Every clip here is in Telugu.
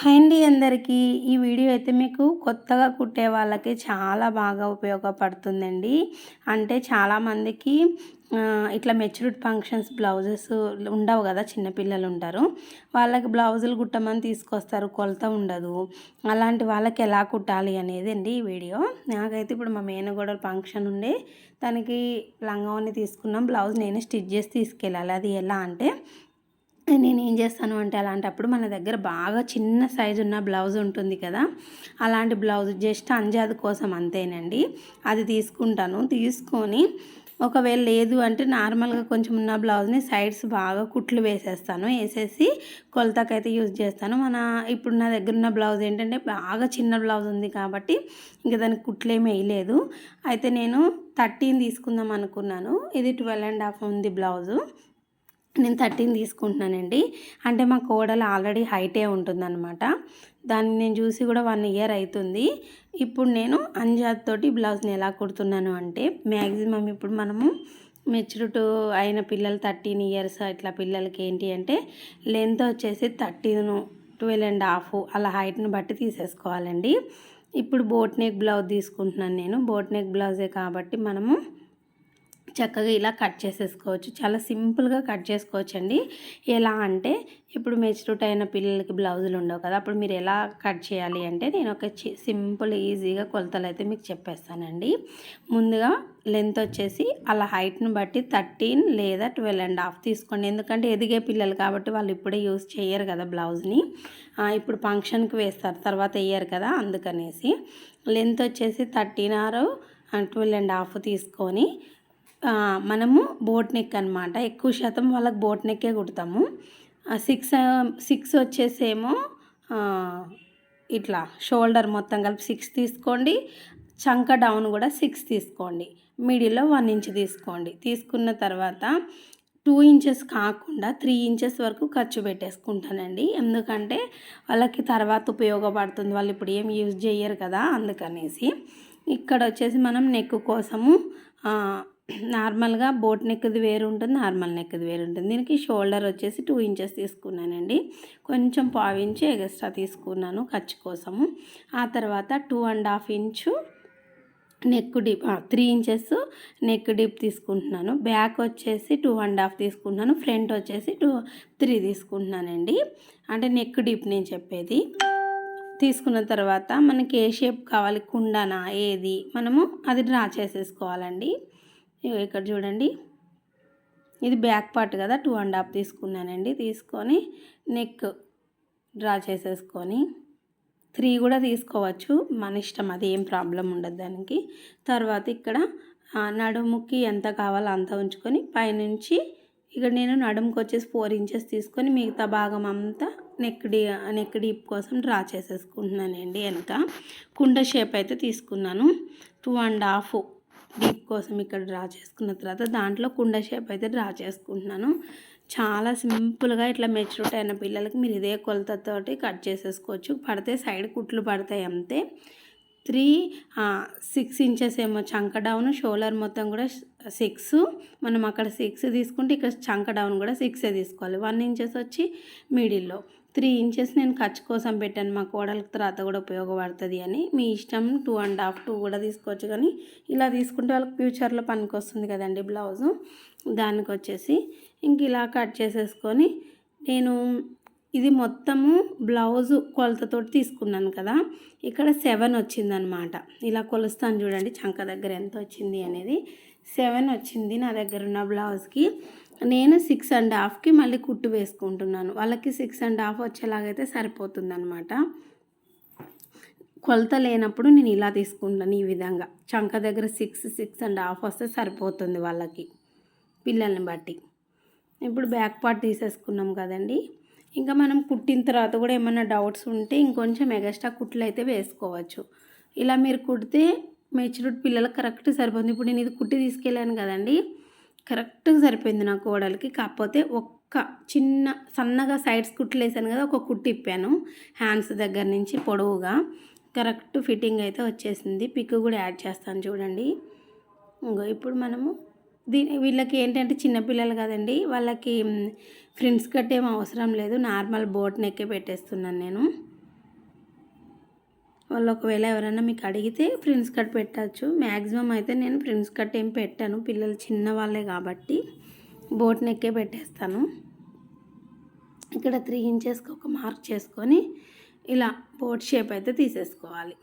హాయ్ అండి అందరికీ. ఈ వీడియో అయితే మీకు కొత్తగా కుట్టే వాళ్ళకి చాలా బాగా ఉపయోగపడుతుందండి. అంటే చాలామందికి ఇట్లా మెచ్యూర్డ్ ఫంక్షన్స్ బ్లౌజెస్ ఉండవు కదా చిన్నపిల్లలు ఉంటారు. వాళ్ళకి బ్లౌజులు కుట్టమని తీసుకొస్తారు కొలత ఉండదు. అలాంటి వాళ్ళకి ఎలా కుట్టాలి అనేది అండి ఈ వీడియో. నాకైతే ఇప్పుడు మా మేనగోడల ఫంక్షన్ ఉండే తనకి లంగావని తీసుకున్నాం. బ్లౌజ్ నేను స్టిచ్ చేసి తీసుకెళ్ళాలి. అది ఎలా అంటే నేను ఏం చేస్తాను అంటే అలాంటప్పుడు మన దగ్గర బాగా చిన్న సైజు ఉన్న బ్లౌజ్ ఉంటుంది కదా అలాంటి బ్లౌజ్ జస్ట్ అంజాది కోసం అంతేనండి. అది తీసుకుంటాను. తీసుకొని ఒకవేళ లేదు అంటే నార్మల్గా కొంచెం ఉన్న బ్లౌజ్ని సైడ్స్ బాగా కుట్లు వేసేస్తాను. వేసేసి కొలతకైతే యూజ్ చేస్తాను. మన ఇప్పుడు నా దగ్గర ఉన్న బ్లౌజ్ ఏంటంటే బాగా చిన్న బ్లౌజ్ ఉంది కాబట్టి ఇంకా దానికి కుట్లు ఏమి వేయలేదు. అయితే నేను థర్టీన్ తీసుకుందాం అనుకున్నాను. ఇది ట్వెల్వ్ అండ్ హాఫ్ ఉంది బ్లౌజు. నేను థర్టీన్ తీసుకుంటున్నానండి. అంటే మా కోడలు ఆల్రెడీ హైటే ఉంటుందన్నమాట. దాన్ని నేను చూసి కూడా వన్ ఇయర్ అవుతుంది ఇప్పుడు నేను అంజాద్ తోటి బ్లౌజ్ని ఎలా కుడుతున్నాను అంటే మ్యాక్సిమం ఇప్పుడు మనము మెచ్యూరిటీ అయిన పిల్లలు థర్టీన్ ఇయర్స్ ఇట్లా పిల్లలకి ఏంటి అంటే లెంత్ వచ్చేసి థర్టీన్ ట్వెల్వ్ అండ్ హాఫ్ అలా హైట్ని బట్టి తీసేసుకోవాలండి. ఇప్పుడు బోట్ నెక్ బ్లౌజ్ తీసుకుంటున్నాను నేను. బోట్ నెక్ బ్లౌజే కాబట్టి మనము చక్కగా ఇలా కట్ చేసేసుకోవచ్చు. చాలా సింపుల్గా కట్ చేసుకోవచ్చు అండి ఎలా అంటే ఇప్పుడు మెచ్యూరిటీ అయిన పిల్లలకి బ్లౌజులు ఉండవు కదా అప్పుడు మీరు ఎలా కట్ చేయాలి అంటే నేను ఒక సింపుల్ ఈజీగా కొలతలు అయితే మీకు చెప్పేస్తానండి. ముందుగా లెంత్ వచ్చేసి అలా హైట్ని బట్టి థర్టీన్ లేదా ట్వెల్వ్ అండ్ హాఫ్ తీసుకోండి. ఎందుకంటే ఎదిగే పిల్లలు కాబట్టి వాళ్ళు ఇప్పుడే యూస్ చేయరు కదా బ్లౌజ్ని. ఇప్పుడు ఫంక్షన్కి వేస్తారు తర్వాత వేయరు కదా అందుకనేసి. లెంత్ వచ్చేసి థర్టీన్ ఆరు ట్వెల్వ్ అండ్ హాఫ్ తీసుకొని మనము బోట్ నెక్ అనమాట ఎక్కువ శాతం వాళ్ళకి బోట్ నెక్కే కుడతాము. సిక్స్ సిక్స్ వచ్చేసేమో ఇట్లా షోల్డర్ మొత్తం కలిపి సిక్స్ తీసుకోండి. చంక డౌన్ కూడా సిక్స్ తీసుకోండి. మిడిల్లో వన్ ఇంచ్ తీసుకోండి. తీసుకున్న తర్వాత టూ ఇంచెస్ కాకుండా త్రీ ఇంచెస్ వరకు ఖర్చు పెట్టేసుకుంటానండి. ఎందుకంటే వాళ్ళకి తర్వాత ఉపయోగపడుతుంది. వాళ్ళు ఇప్పుడు ఏం యూజ్ చేయరు కదా అందుకనేసి. ఇక్కడ వచ్చేసి మనం నెక్ కోసము నార్మల్గా బోట్ నెక్ది వేరు ఉంటుంది నార్మల్ నెక్ది వేరు ఉంటుంది దీనికి షోల్డర్ వచ్చేసి టూ ఇంచెస్ తీసుకున్నానండి. కొంచెం పావించి ఎక్స్ట్రా తీసుకున్నాను ఖర్చు కోసము. ఆ తర్వాత two and half inch neck dip three inches neck deep తీసుకుంటున్నాను. బ్యాక్ వచ్చేసి టూ అండ్ హాఫ్ తీసుకుంటున్నాను. ఫ్రంట్ వచ్చేసి టూ త్రీ తీసుకుంటున్నానండి. అంటే నెక్ డీప్ నేను చెప్పేది. తీసుకున్న తర్వాత మనకి ఏ షేప్ కావాలి? కుండనా? ఏది? మనము అది డ్రా చేసేసుకోవాలండి. ఇక్కడ చూడండి. ఇది బ్యాక్ పార్ట్ కదా టూ అండ్ హాఫ్ తీసుకున్నానండి. తీసుకొని నెక్ డ్రా చేసేసుకొని త్రీ కూడా తీసుకోవచ్చు. మన ఇష్టం అది ఏం ప్రాబ్లం ఉండదు దానికి. తర్వాత ఇక్కడ నడుముకి ఎంత కావాలో అంత ఉంచుకొని పైనుంచి ఇక్కడ నేను నడుముకి వచ్చేసి ఫోర్ ఇంచెస్ తీసుకొని మిగతా భాగం అంతా నెక్ డీ నెక్ డీప్ కోసం డ్రా చేసేసుకుంటున్నానండి వెనక. కుండ షేప్ అయితే తీసుకున్నాను. టూ అండ్ హాఫ్ డీప్ కోసం ఇక్కడ డ్రా చేసుకున్న తర్వాత దాంట్లో కుండ షేప్ అయితే డ్రా చేసుకుంటున్నాను. చాలా సింపుల్గా ఇట్లా మెచ్యూరిటీ అయిన పిల్లలకి మీరు ఇదే కొలతతోటి కట్ చేసేసుకోవచ్చు. పడితే సైడ్ కుట్లు పడతాయి అంతే. త్రీ సిక్స్ ఇంచెస్ ఏమో చంక డౌన్ షోల్డర్ మొత్తం కూడా సిక్స్. మనం అక్కడ సిక్స్ తీసుకుంటే ఇక్కడ చంక డౌన్ కూడా సిక్సే తీసుకోవాలి. వన్ ఇంచెస్ వచ్చి మిడిల్లో త్రీ ఇంచెస్ నేను ఖర్చు కోసం పెట్టాను. మా కోడల తర్వాత కూడా ఉపయోగపడుతుంది అని. మీ ఇష్టం టూ అండ్ హాఫ్ టూ కూడా తీసుకోవచ్చు కానీ ఇలా తీసుకుంటే వాళ్ళకి ఫ్యూచర్లో పనికి వస్తుంది కదండి బ్లౌజు. దానికి వచ్చేసి ఇంక ఇలా కట్ చేసేసుకొని నేను ఇది మొత్తము బ్లౌజు కొలతతో తీసుకున్నాను కదా. ఇక్కడ సెవెన్ వచ్చిందనమాట ఇలా కొలుస్తాను చూడండి చంక దగ్గర ఎంత వచ్చింది అనేది. సెవెన్ వచ్చింది నా దగ్గర ఉన్న బ్లౌజ్కి. నేను సిక్స్ అండ్ హాఫ్కి మళ్ళీ కుట్టు వేసుకుంటున్నాను. వాళ్ళకి సిక్స్ అండ్ హాఫ్ వచ్చేలాగైతే సరిపోతుంది అనమాట కొలత లేనప్పుడు నేను ఇలా తీసుకుంటాను ఈ విధంగా. చంక దగ్గర సిక్స్ సిక్స్ అండ్ హాఫ్ వస్తే సరిపోతుంది వాళ్ళకి పిల్లల్ని బట్టి. ఇప్పుడు బ్యాక్ పార్ట్ తీసేసుకున్నాం కదండి. ఇంకా మనం కుట్టిన తర్వాత కూడా ఏమైనా డౌట్స్ ఉంటే ఇంకొంచెం ఎగస్ట్రా కుట్లు అయితే వేసుకోవచ్చు. ఇలా మీరు కుడితే మెచ్యూర్డ్ పిల్లలకు కరెక్ట్ సరిపోతుంది. ఇప్పుడు నేను ఇది కుట్టి తీసుకెళ్ళాను కదండి. కరెక్ట్గా సరిపోయింది నా కోడలికి కాకపోతే ఒక్క చిన్న సన్నగా సైడ్స్ కుట్లు వేసాను కదా ఒక కుట్టి ఇప్పాను. హ్యాండ్స్ దగ్గర నుంచి పొడవుగా. కరెక్ట్ ఫిట్టింగ్ అయితే వచ్చేసింది. పిక్ కూడా యాడ్ చేస్తాను చూడండి. ఇంకో ఇప్పుడు మనము దీని వీళ్ళకి ఏంటంటే చిన్నపిల్లలు కదండి వాళ్ళకి ఫ్రెండ్స్ కట్టేమో అవసరం లేదు. నార్మల్ బోట్ నెక్కే పెట్టేస్తున్నాను నేను. వాళ్ళు ఒకవేళ ఎవరైనా మీకు అడిగితే ప్రిన్స్ కట్ పెట్టచ్చు. మ్యాక్సిమం అయితే నేను ప్రిన్స్ కట్ ఏం పెట్టాను. పిల్లలు చిన్న వాళ్ళే కాబట్టి బోట్ నెక్కే పెట్టేస్తాను. ఇక్కడ త్రీ ఇంచెస్కి ఒక మార్క్ చేసుకొని ఇలా బోట్ షేప్ అయితే తీసేసుకోవాలి.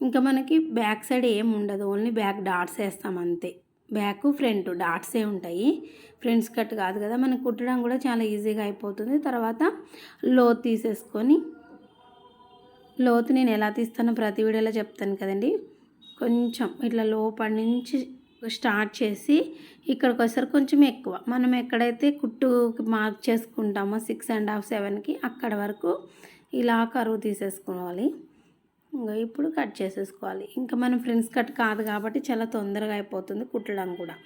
ఇంకా మనకి బ్యాక్ సైడ్ ఏం ఉండదు. ఓన్లీ బ్యాక్ డాట్స్ వేస్తాం అంతే. బ్యాక్ ఫ్రంట్ డాట్సే ఉంటాయి. ఫ్రంట్స్ కట్ కాదు కదా మనకు కుట్టడం కూడా చాలా ఈజీగా అయిపోతుంది. తర్వాత లో తీసేసుకొని లోతు నేను ఎలా తీస్తానో ప్రతి వీడియోలో చెప్తాను కదండి. కొంచెం ఇట్లా లోపల నుంచి స్టార్ట్ చేసి ఇక్కడికి వచ్చేసరికి కొంచెం ఎక్కువ. మనం ఎక్కడైతే కుట్టు మార్క్ చేసుకుంటామో సిక్స్ అండ్ హాఫ్ సెవెన్కి అక్కడ వరకు ఇలా కరువు తీసేసుకోవాలి. ఇంకా ఇప్పుడు కట్ చేసేసుకోవాలి. ఇంకా మనం ఫ్రెండ్స్ కట్ కాదు కాబట్టి చాలా తొందరగా అయిపోతుంది కుట్టడం కూడా.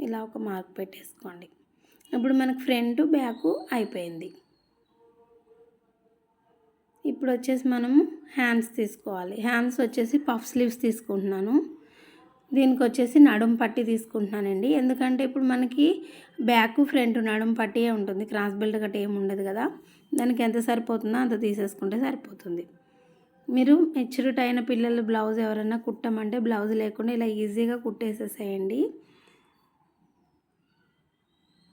ఇలా ఒక మార్క్ పెట్టేసుకోండి. ఇప్పుడు మనకు ఫ్రంట్ బ్యాక్ అయిపోయింది. ఇప్పుడు వచ్చేసి మనము హ్యాండ్స్ తీసుకోవాలి. హ్యాండ్స్ వచ్చేసి పఫ్ స్లీవ్స్ తీసుకుంటున్నాను. దీనికి వచ్చేసి నడుం పట్టి తీసుకుంటున్నానండి. ఎందుకంటే ఇప్పుడు మనకి బ్యాక్ ఫ్రంట్ నడుం పట్టియే ఉంటుంది. క్రాస్ బెల్ట్ గట్ట ఏమి ఉండదు కదా. దానికి ఎంత సరిపోతుందో అంత తీసేసుకుంటే సరిపోతుంది. మీరు మెచ్యూరిటీ అయిన పిల్లలు బ్లౌజ్ ఎవరైనా కుట్టమంటే బ్లౌజ్ లేకుండా ఇలా ఈజీగా కుట్టేసేసేయండి.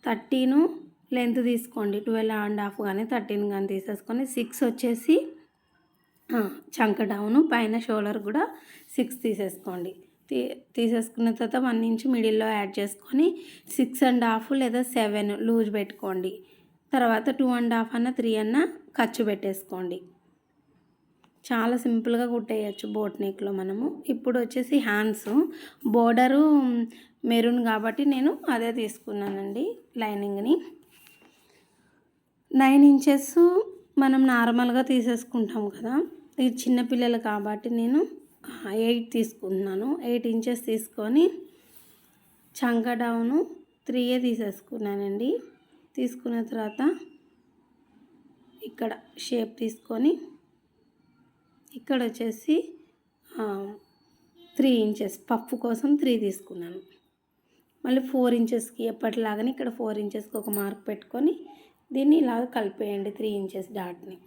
థర్టీను లెంత్ తీసుకోండి. ట్వెల్వ్ అండ్ హాఫ్ కానీ థర్టీన్ కానీ తీసేసుకొని సిక్స్ వచ్చేసి చంక డౌను పైన షోల్డర్ కూడా సిక్స్ తీసేసుకోండి. తీ తీసేసుకున్న తర్వాత వన్ ఇంచ్ మిడిల్లో యాడ్ చేసుకొని సిక్స్ అండ్ హాఫ్ లేదా సెవెన్ లూజ్ పెట్టుకోండి. తర్వాత టూ అండ్ హాఫ్ అన్న త్రీ అన్న ఖర్చు పెట్టేసుకోండి. చాలా సింపుల్గా కుట్టేయచ్చు బోట్ నెక్లో మనము. ఇప్పుడు వచ్చేసి హ్యాండ్స్. బోర్డరు మెరూన్ కాబట్టి నేను అదే తీసుకున్నానండి లైనింగ్ని నైన్ ఇంచెస్ మనం నార్మల్గా తీసేసుకుంటాం కదా. ఇది చిన్నపిల్లలు కాబట్టి నేను ఎయిట్ తీసుకుంటున్నాను. ఎయిట్ ఇంచెస్ తీసుకొని చంక డౌను త్రీయే తీసేసుకున్నానండి. తీసుకున్న తర్వాత ఇక్కడ షేప్ తీసుకొని ఇక్కడ వచ్చేసి త్రీ ఇంచెస్ పప్పు కోసం త్రీ తీసుకున్నాను. మళ్ళీ ఫోర్ ఇంచెస్కి ఎప్పటిలాగానే ఇక్కడ ఫోర్ ఇంచెస్కి ఒక మార్క్ పెట్టుకొని దీన్ని ఇలా కలిపేయండి త్రీ ఇంచెస్ డాట్ని.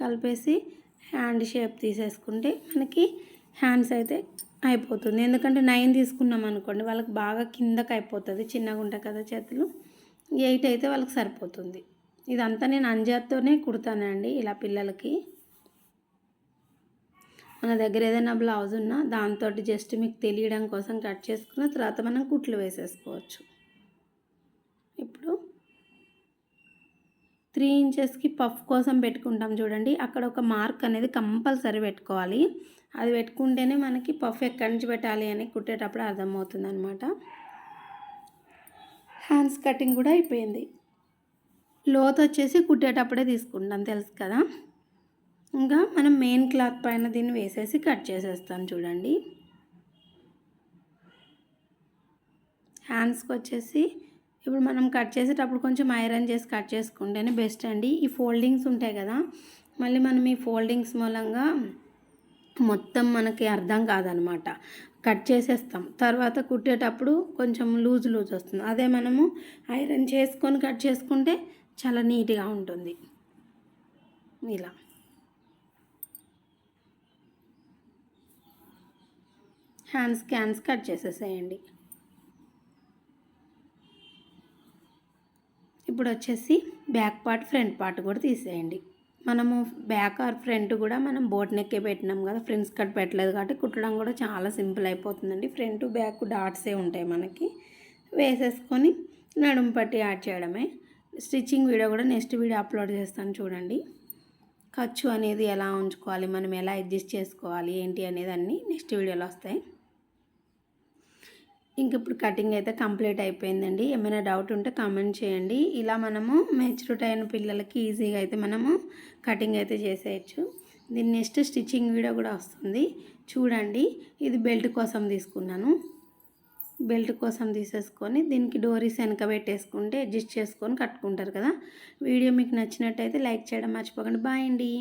కలిపేసి హ్యాండ్ షేప్ తీసేసుకుంటే మనకి హ్యాండ్స్ అయితే అయిపోతుంది. ఎందుకంటే నైన్ తీసుకున్నాం అనుకోండి వాళ్ళకి బాగా కిందకి అయిపోతుంది చిన్నగా ఉంటాయి కదా చేతులు. ఎయిట్ అయితే వాళ్ళకి సరిపోతుంది. ఇదంతా నేను అంజాతోనే కుడతానండి ఇలా పిల్లలకి. మన దగ్గర ఏదైనా బ్లౌజ్ ఉన్నా దాంతో జస్ట్ మీకు తెలియడం కోసం కట్ చేసుకున్న తర్వాత మనం కుట్లు వేసేసుకోవచ్చు. ఇప్పుడు త్రీ ఇంచెస్కి పఫ్ కోసం పెట్టుకుంటాం చూడండి. అక్కడ ఒక మార్క్ అనేది కంపల్సరీ పెట్టుకోవాలి. అది పెట్టుకుంటేనే మనకి పఫ్ ఎక్కడి నుంచి పెట్టాలి అని కుట్టేటప్పుడు అర్థమవుతుంది అనమాట హ్యాండ్స్ కటింగ్ కూడా అయిపోయింది. లోత్ వచ్చేసి కుట్టేటప్పుడే తీసుకుంటాం తెలుసు కదా? ఇంకా మనం మెయిన్ క్లాత్ పైన దీన్ని వేసేసి కట్ చేసేస్తాను చూడండి. హ్యాండ్స్కి వచ్చేసి ఇప్పుడు మనం కట్ చేసేటప్పుడు కొంచెం ఐరన్ చేసి కట్ చేసుకుంటేనే బెస్ట్ అండి. ఈ ఫోల్డింగ్స్ ఉంటాయి కదా మళ్ళీ మనం ఈ ఫోల్డింగ్స్ మూలంగా మొత్తం మనకి అర్థం కాదనమాట. కట్ చేసేస్తాం. తర్వాత కుట్టేటప్పుడు కొంచెం లూజ్ లూజ్ వస్తుంది. అదే మనము ఐరన్ చేసుకొని కట్ చేసుకుంటే చాలా నీట్గా ఉంటుంది. ఇలా. హ్యాండ్స్ క్యాన్స్ కట్ చేసేసేయండి. ఇప్పుడు వచ్చేసి బ్యాక్ పార్ట్ ఫ్రంట్ పార్ట్ కూడా తీసేయండి. మనము బ్యాక్ ఆర్ ఫ్రంట్ కూడా మనం బోట్ నెక్కే పెట్టినాం కదా ఫ్రెండ్స్ కట్ పెట్టలేదు కాబట్టి కుట్టడం కూడా చాలా సింపుల్ అయిపోతుందండి. ఫ్రంట్ బ్యాక్ డాట్సే ఉంటాయి మనకి. వేసేసుకొని నడుము పట్టి యాడ్ చేయడమే. స్టిచ్చింగ్ వీడియో కూడా నెక్స్ట్ వీడియో అప్లోడ్ చేస్తాను చూడండి. ఖర్చు అనేది ఎలా ఉంచుకోవాలి మనం ఎలా అడ్జస్ట్ చేసుకోవాలి ఏంటి అనేది అన్నీ నెక్స్ట్ వీడియోలో వస్తాయి. ఇంక ఇప్పుడు కటింగ్ అయితే కంప్లీట్ అయిపోయిందండి. ఏమైనా డౌట్ ఉంటే కామెంట్ చేయండి. ఇలా మనము మెచ్యూరిటీ అయిన పిల్లలకి ఈజీగా అయితే మనము కటింగ్ అయితే చేసేయచ్చు. దీని నెక్స్ట్ స్టిచ్చింగ్ వీడియో కూడా వస్తుంది. చూడండి. ఇది బెల్ట్ కోసం తీసుకున్నాను. బెల్ట్ కోసం తీసేసుకొని దీనికి డోరీస్ వెనక పెట్టేసుకుంటే అడ్జస్ట్ చేసుకొని కట్టుకుంటారు కదా. వీడియో మీకు నచ్చినట్టయితే లైక్ చేయడం మర్చిపోకండి. బాయ్ అండి.